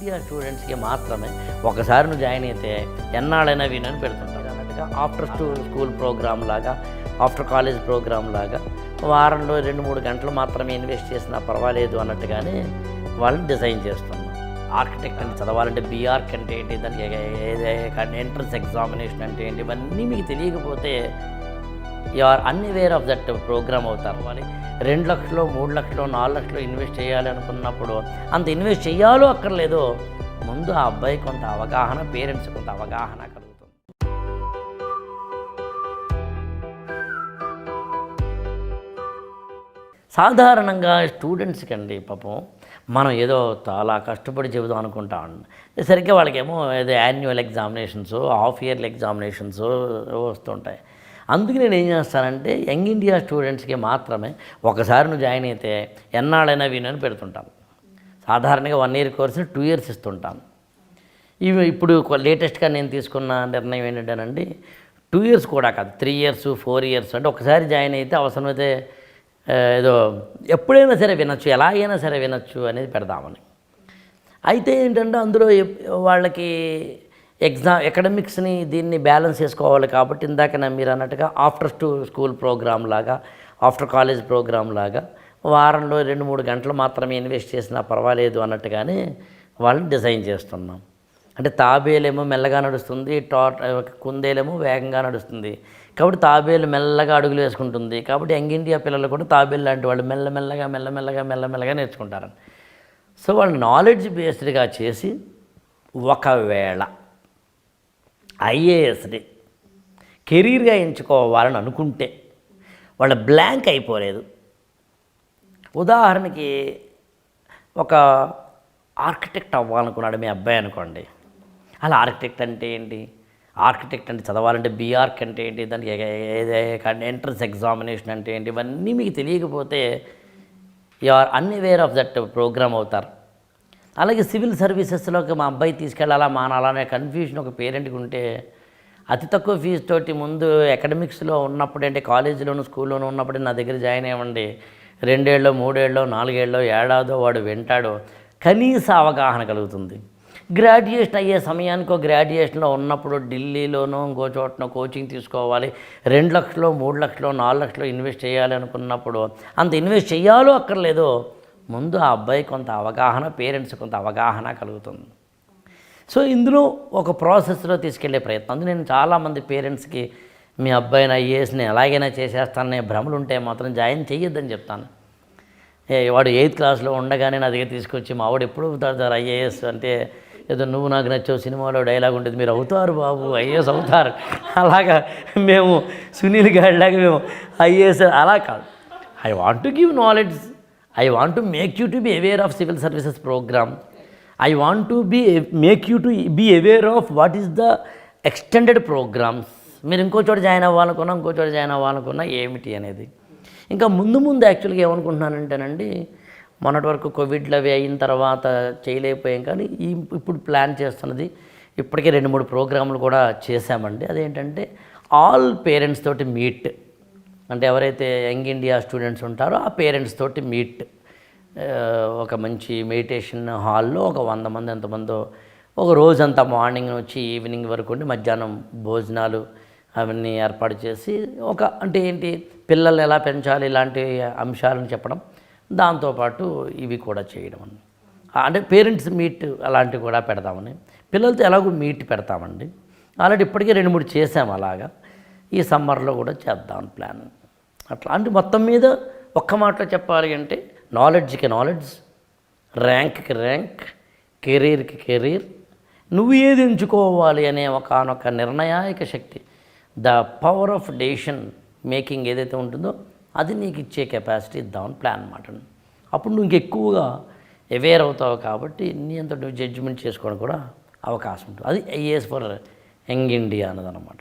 India స్టూడెంట్స్కి మాత్రమే ఒకసారి నువ్వు జాయిన్ అయితే ఎన్నాళ్ళైనా వినని పెడుతుంటారు అన్నట్టుగా ఆఫ్టర్ స్టూ స్కూల్ ప్రోగ్రామ్ లాగా ఆఫ్టర్ కాలేజ్ ప్రోగ్రామ్ లాగా వారంలో రెండు మూడు గంటలు మాత్రమే ఇన్వెస్ట్ చేసినా పర్వాలేదు అన్నట్టుగానే వాళ్ళని డిజైన్ చేస్తున్నాం ఆర్కిటెక్ట్ అని చదవాలంటే బీఆర్క్ అంటే ఏంటి దానికి ఎంట్రన్స్ ఎగ్జామినేషన్ అంటే ఏంటి ఇవన్నీ మీకు తెలియకపోతే you are unaware of that program అవుతారు మరి. రెండు లక్షలు మూడు లక్షలు నాలుగు లక్షలు ఇన్వెస్ట్ చేయాలి అనుకున్నప్పుడు అంత ఇన్వెస్ట్ చేయాలో అక్కర్లేదో ముందు ఆ అబ్బాయి కొంత అవగాహన పేరెంట్స్ కొంత అవగాహన కలుగుతుంది. సాధారణంగా స్టూడెంట్స్కి అండి పాపం మనం ఏదో చాలా కష్టపడి చెబుదాం అనుకుంటా అనుకుంటాం సరిగ్గా వాళ్ళకేమో ఏదో annual examinations half yearly examinations వస్తుంటాయి. అందుకు నేను ఏం చేస్తానంటే యంగ్ ఇండియా స్టూడెంట్స్కి మాత్రమే ఒకసారి నువ్వు జాయిన్ అయితే ఎన్నాళ్ళైనా వినని పెడుతుంటాను సాధారణంగా one year course two years ఇస్తుంటాను ఇవి ఇప్పుడు లేటెస్ట్గా నేను తీసుకున్న నిర్ణయం ఏంటంటేనండి టూ ఇయర్స్ కూడా కాదు త్రీ ఇయర్స్ ఫోర్ ఇయర్స్ అంటే ఒకసారి జాయిన్ అయితే అవసరమైతే ఏదో ఎప్పుడైనా సరే వినొచ్చు ఎలాగైనా సరే వినొచ్చు అనేది పెడదామని. అయితే ఏంటంటే అందులో వాళ్ళకి ఎగ్జామ్ ఎకడమిక్స్ని దీన్ని బ్యాలెన్స్ చేసుకోవాలి కాబట్టి ఇందాక మీరు అన్నట్టుగా ఆఫ్టర్ స్టూ స్కూల్ ప్రోగ్రామ్ లాగా ఆఫ్టర్ కాలేజ్ ప్రోగ్రామ్ లాగా వారంలో రెండు మూడు గంటలు మాత్రమే ఇన్వెస్ట్ చేసినా పర్వాలేదు అన్నట్టుగానే వాళ్ళని డిజైన్ చేస్తున్నాం. అంటే తాబేలేమో మెల్లగా నడుస్తుంది టా కుందేలేమో వేగంగా నడుస్తుంది. కాబట్టి తాబేలు మెల్లగా అడుగులు వేసుకుంటుంది. కాబట్టి యంగ్ ఇండియా పిల్లలు కూడా తాబేలు లాంటి వాళ్ళు మెల్లమెల్లగా మెల్లమెల్లగా మెల్లమెల్లగా నేర్చుకుంటారని. సో వాళ్ళు నాలెడ్జ్ బేస్డ్గా చేసి ఒకవేళ ఐఏఎస్ని కెరీర్గా ఎంచుకోవాలని అనుకుంటే వాళ్ళ బ్లాంక్ అయిపోలేదు. ఉదాహరణకి ఒక ఆర్కిటెక్ట్ అవ్వాలనుకున్నాడు మీ అబ్బాయి అనుకోండి. అలా ఆర్కిటెక్ట్ అంటే ఏంటి? ఆర్కిటెక్ట్ అంటే చదవాలంటే బీఆర్క్ అంటే ఏంటి? దానికి ఎంట్రన్స్ ఎగ్జామినేషన్ అంటే ఏంటి? ఇవన్నీ మీకు తెలియకపోతే you are unaware of that program అవుతారు. అలాగే సివిల్ సర్వీసెస్లోకి మా అబ్బాయి తీసుకెళ్ళాలా మానాలా అనే కన్ఫ్యూజన్ ఒక పేరెంట్కి ఉంటే అతి తక్కువ ఫీజు తోటి ముందు అకాడమిక్స్లో ఉన్నప్పుడు అంటే కాలేజీలోను స్కూల్లోనూ ఉన్నప్పుడు నా దగ్గర జాయిన్ అయ్యండి రెండేళ్ళు మూడేళ్ళు నాలుగేళ్ళు ఏడాదో వాడు వింటాడో. కనీస అవగాహన కలుగుతుంది. గ్రాడ్యుయేషన్ అయ్యే సమయానికి గ్రాడ్యుయేషన్లో ఉన్నప్పుడు ఢిల్లీలోనో ఇంకో చోటనో కోచింగ్ తీసుకోవాలి. రెండు లక్షలు మూడు లక్షలు నాలుగు లక్షలు ఇన్వెస్ట్ చేయాలి అనుకున్నప్పుడు అంత ఇన్వెస్ట్ చేయాలో అక్కర్లేదో. ముందు ఆ అబ్బాయి కొంత అవగాహన పేరెంట్స్ కొంత అవగాహన కలుగుతుంది. సో ఇందులో ఒక ప్రాసెస్లో తీసుకెళ్ళే ప్రయత్నం. అందుకు నేను చాలామంది పేరెంట్స్కి మీ అబ్బాయిని ఐఏఎస్ని ఎలాగైనా చేసేస్తాననే భ్రమలు ఉంటే మాత్రం జాయిన్ చేయొద్దని చెప్తాను. ఏ వాడు ఎయిత్ క్లాస్లో ఉండగానే నా దగ్గర తీసుకొచ్చి మా వాడు ఎప్పుడు అవుతారు సార్ ఐఏఎస్? అంటే ఏదో నువ్వు నాకు నచ్చావు సినిమాలో డైలాగ్ ఉంటుంది మీరు అవుతారు బాబు ఐఏఎస్ అవుతారు. అలాగా మేము సునీల్ గారిలాగా మేము ఐఏఎస్ అలా కాదు. I want to give knowledge I want to make you to be aware of civil services program I want to be make you to be aware of what is the extended programs మీరు ఇంకో చోట join అవ్వాలనుకున్నా ఇంకో చోట join అవ్వాలనుకున్నా ఏమిటి అనేది. ఇంకా ముందు ముందు యాక్చువల్గా ఏమనుకుంటున్నానంటేనండి మొన్నటి వరకు కోవిడ్లు అవి అయిన తర్వాత చేయలేకపోయాం కానీ ఈ ఇప్పుడు ప్లాన్ చేస్తున్నది. ఇప్పటికే రెండు మూడు ప్రోగ్రాములు కూడా చేశామండి. అదేంటంటే ఆల్ పేరెంట్స్ తోటి మీట్. అంటే ఎవరైతే యంగ్ ఇండియా స్టూడెంట్స్ ఉంటారో ఆ పేరెంట్స్ తోటి మీట్ ఒక మంచి మెడిటేషన్ హాల్లో ఒక వంద మంది ఎంతమందో ఒక రోజంతా మార్నింగ్ వచ్చి ఈవినింగ్ వరకు ఉండి మధ్యాహ్నం భోజనాలు అవన్నీ ఏర్పాటు చేసి ఒక అంటే ఏంటి పిల్లల్ని ఎలా పెంచాలి ఇలాంటి అంశాలను చెప్పడం దాంతోపాటు ఇవి కూడా చేయడం అంటే పేరెంట్స్ మీట్ అలాంటివి కూడా పెడదామని పిల్లలతో ఎలాగో మీట్ పెడతామండి. ఆల్రెడీ ఇప్పటికే రెండు మూడు చేసాం అలాగా. ఈ సమ్మర్లో కూడా చేద్దాం ప్లాన్. అట్లా అంటే మొత్తం మీద ఒక్క మాటలో చెప్పాలి అంటే నాలెడ్జ్కి నాలెడ్జ్ ర్యాంక్కి ర్యాంక్ కెరీర్కి కెరీర్. నువ్వు ఏది ఎంచుకోవాలి అనే ఒకనొక నిర్ణయాయక శక్తి. The power of decision making ఏదైతే ఉంటుందో అది నీకు ఇచ్చే కెపాసిటీ ఇద్దామని ప్లాన్ అనమాట అప్పుడు నువ్వు ఇంకెక్కువగా అవేర్ అవుతావు కాబట్టి నీ అంత నువ్వు జడ్జిమెంట్ చేసుకోవడం కూడా అవకాశం ఉంటుంది. అది ఐఏఎస్ ఫర్ యంగ్ ఇండియా అన్నదన్నమాట.